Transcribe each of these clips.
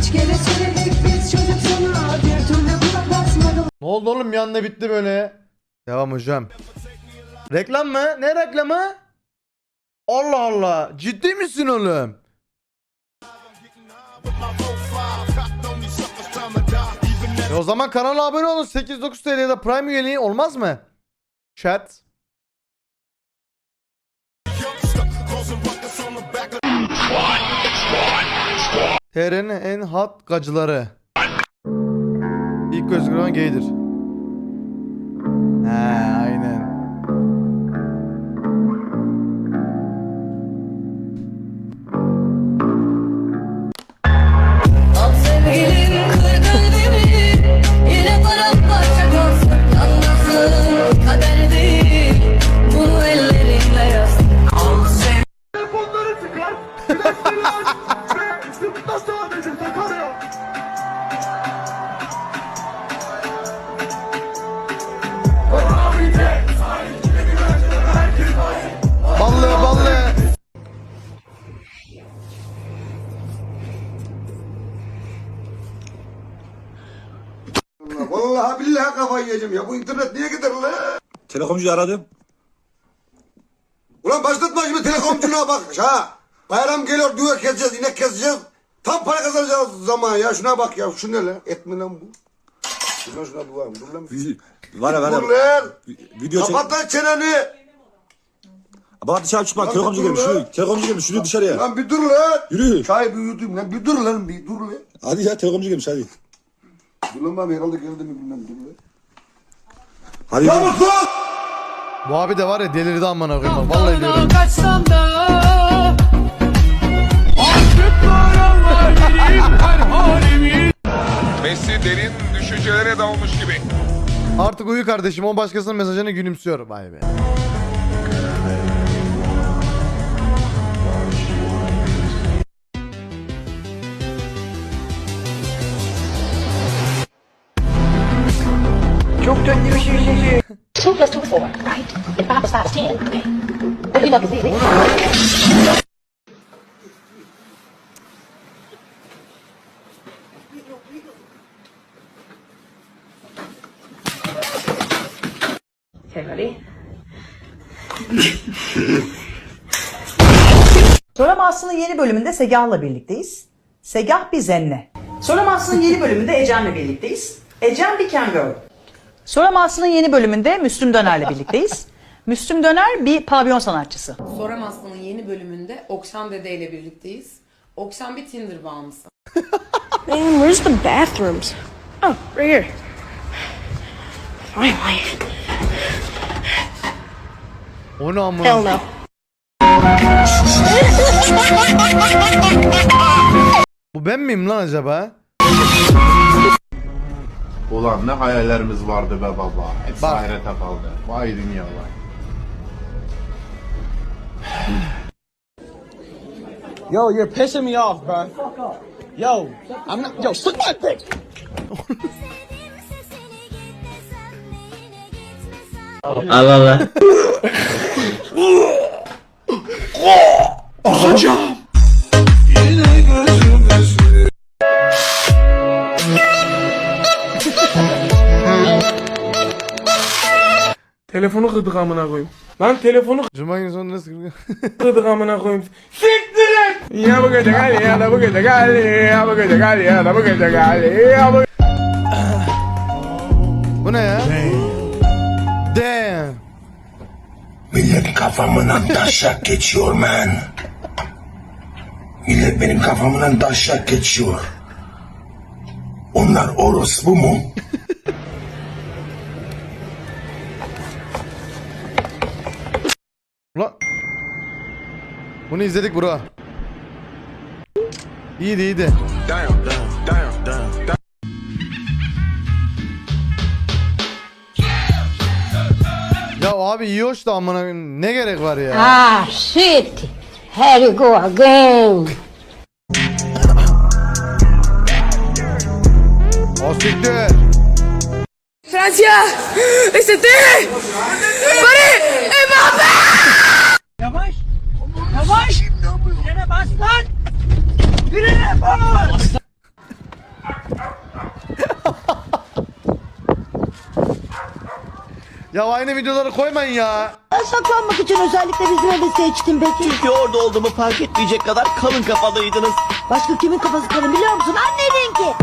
Kaç kere söyledik biz çocuk sana Bir türlü kulak basmadım Ne oldu oğlum bir anda bitti böyle. Devam hocam. Reklam mı? Ne reklamı? Allah Allah. Ciddi misin oğlum? E o zaman kanala abone olun. 8-9 TL'de Prime üyeliği olmaz mı? Chat. TR'nin en hot gacıları. İlk göz gören gaydir. He aynen. Al sevgilim Vallahi billahi kafayı yiyeceğim ya. Bu internet niye gider lan? Telekomcuyu aradım. Ulan başlatma şimdi telekomculuğa bak ha. Bayram geliyor düve keseceğiz, inek keseceğiz. Tam para kazanacağız zaman ya. Şuna bak ya. Şu ne lan? Et mi lan bu? Şuna şuna dur lan. Dur lan. Var ya var ya. Dur lan. Video çek. Kapat lan çeneni. Bak dışarı çıkma. Lan Telekomcu dur gelmiş. lan. Telekomcu gelmiş. Şuraya dışarıya. Lan bir dur lan. Yürü. Çay bir yudum lan. Bir dur lan. Bir dur lan. Hadi ya telekomcu gelmiş hadi. Dur lan ben herhalde geldi mi bilmem. Dur lan. Hadi Ya yürü. mutlu. Bu abi de var ya delirdi amına koyayım. bak, Vallahi diyorum. Kaçsam da Artık paramla gireyim her halimi Messi derin düşüncelere dalmış gibi. Artık uyu kardeşim. O başkasının mesajını gülümsüyor. Vay be. Two plus two is four, right? And five plus five is ten, okay? What do you know is easy. Okay, ready? Soram Aslı'nın yeni bölümünde Segah'la birlikteyiz. Segah bir zenne. Soram Aslı'nın yeni bölümünde Ecem'le birlikteyiz. Ecem bir can girl. Soram Aslı'nın yeni bölümünde Müslüm Döner'le birlikteyiz. Müslüm Döner bir pavyon sanatçısı. Soram Aslı'nın yeni bölümünde Okşan Dede ile birlikteyiz. Okşan bir Tinder bağımlısı. Man, where's the bathrooms? Oh, right here. Finally. O ne amına? Hell no. Bu ben miyim lan acaba? Ulan ne hayallerimiz vardı be baba. Hepsi Bak. hayrete kaldı. Vay dünya vay. Yo, you're pissing me off, bro. Yo, I'm not. Yo, suck my dick. Telefonu kırdık amına koyayım. Lan telefonu Cuma günü sonu nasıl kırıyor? kırdık amına koyayım. Siktir et! Ya bu gece gel ya da bu gece gel ya bu gece gel ya da bu gece gel ya bu Bu ne ya? Damn. Millet kafamdan taşak geçiyor man. Millet benim kafamdan taşak geçiyor. Onlar orospu mu? Ulan. Bunu izledik bro. İyiydi iyiydi. Ya abi iyi hoş da amına ne gerek var ya? Ah, shit. Here you go again. O siktir. Francia! Este Pare! Baş! Yine bas lan! Birine bas! Ya aynı videoları koymayın ya. Ben saklanmak için özellikle bizim evi seçtim peki. Çünkü orada olduğumu fark etmeyecek kadar kalın kafalıydınız. Başka kimin kafası kalın biliyor musun? Anneninki.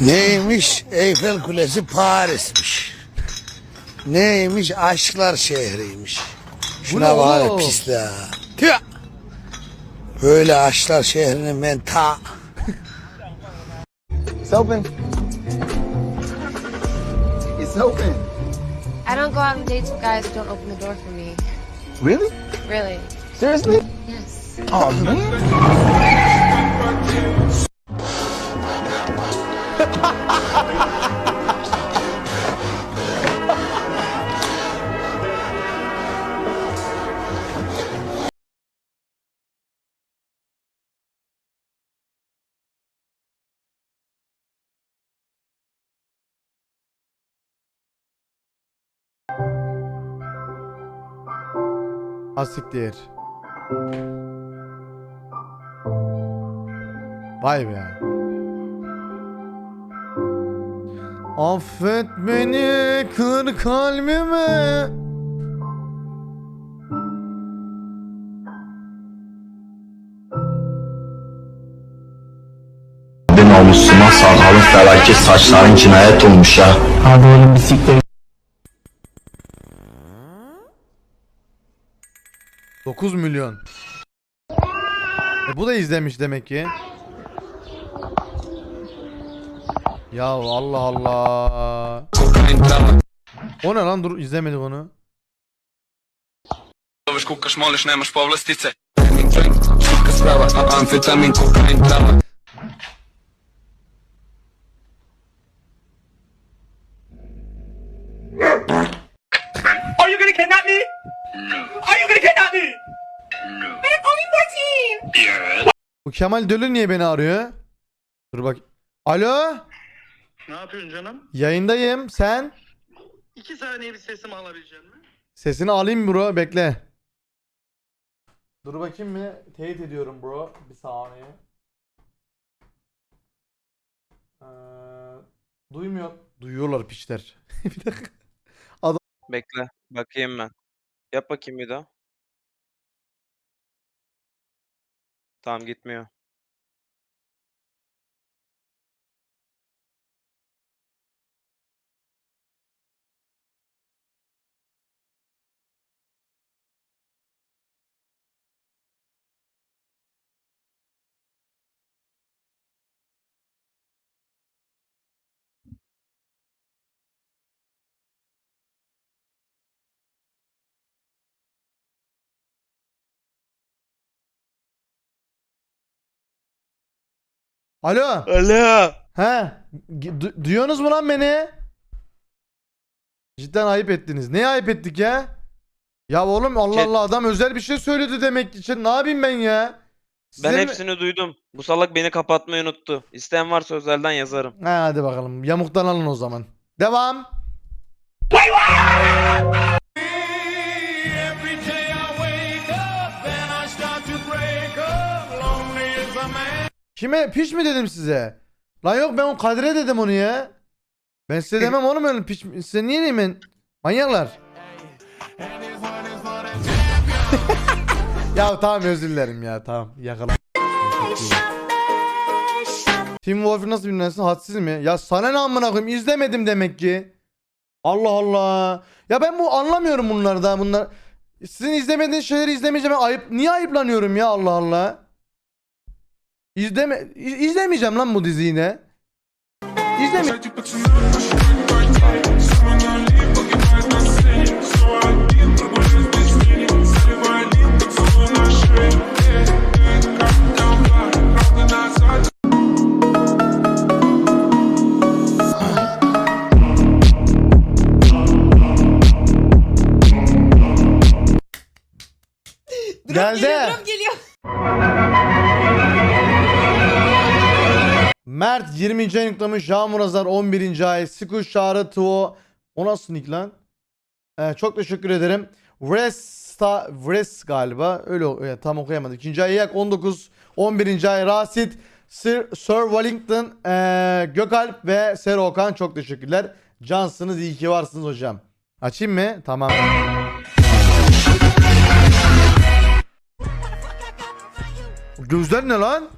Hey. Neymiş? Eyfel Kulesi Paris'miş. Neymiş? Aşklar şehriymiş. Şuna bak pisliğe. Tüh! Böyle aşklar şehrinin ben ta... It's open. It's open. I don't go out on dates with guys who don't open the door for me. Really? Really? Seriously? Yes. Oh man. Asiktir. Vay be. Affet beni kır kalbime. namusuma sarhalı felaket saçların cinayet olmuş ya. Hadi oğlum bisiklet. 9 milyon. E bu da izlemiş demek ki. Ya Allah Allah. O ne lan dur izlemedik onu. Bu Kemal Dölü niye beni arıyor? Dur bak. Alo? Ne yapıyorsun canım? Yayındayım. Sen? İki saniye bir sesimi alabilecek mi? Sesini alayım bro. Bekle. Dur bakayım mı? Teyit ediyorum bro. Bir saniye. Ee, duymuyor. Duyuyorlar piçler. bir dakika. Bekle. Bakayım ben. Yap bakayım bir daha. Tamam gitmiyor. Alo. Alo. He. Du- duyuyorsunuz mu lan beni? Cidden ayıp ettiniz. Neye ayıp ettik ya? Ya oğlum Allah Chat- Allah adam özel bir şey söyledi demek için. Ne yapayım ben ya? Size Ben mi- hepsini duydum. Bu salak beni kapatmayı unuttu. İsteyen varsa özelden yazarım. Ha, hadi bakalım. Yamuktan alın o zaman. Devam. Kime piç mi dedim size? Lan yok ben o Kadir'e dedim onu ya. Ben size demem oğlum öyle piç mi- size niye diyeyim ben? Manyaklar. ya tamam özür dilerim ya tamam yakala. Team Wolf'u nasıl bilmezsin hadsiz mi? Ya sana ne amına koyayım izlemedim demek ki. Allah Allah. Ya ben bu anlamıyorum bunları da bunlar. Sizin izlemediğiniz şeyleri izlemeyeceğim. Ayıp niye ayıplanıyorum ya Allah Allah. İzleme iz- izlemeyeceğim lan bu diziyi yine. İzleme. Geldi. Mert 20. ay yüklemiş. Yağmur Azar 11. ay. Sikuş Çağrı Tuo. O nasıl nick lan? Ee, çok teşekkür ederim. Vresta, Vres galiba. Öyle o- ya, tam okuyamadım. İkinci ay Yak 19. 11. ay Rasit. Sir, Sir Wellington. ee, Gökalp ve Sero Okan. Çok teşekkürler. Cansınız iyi ki varsınız hocam. Açayım mı? Tamam. Gözler ne lan?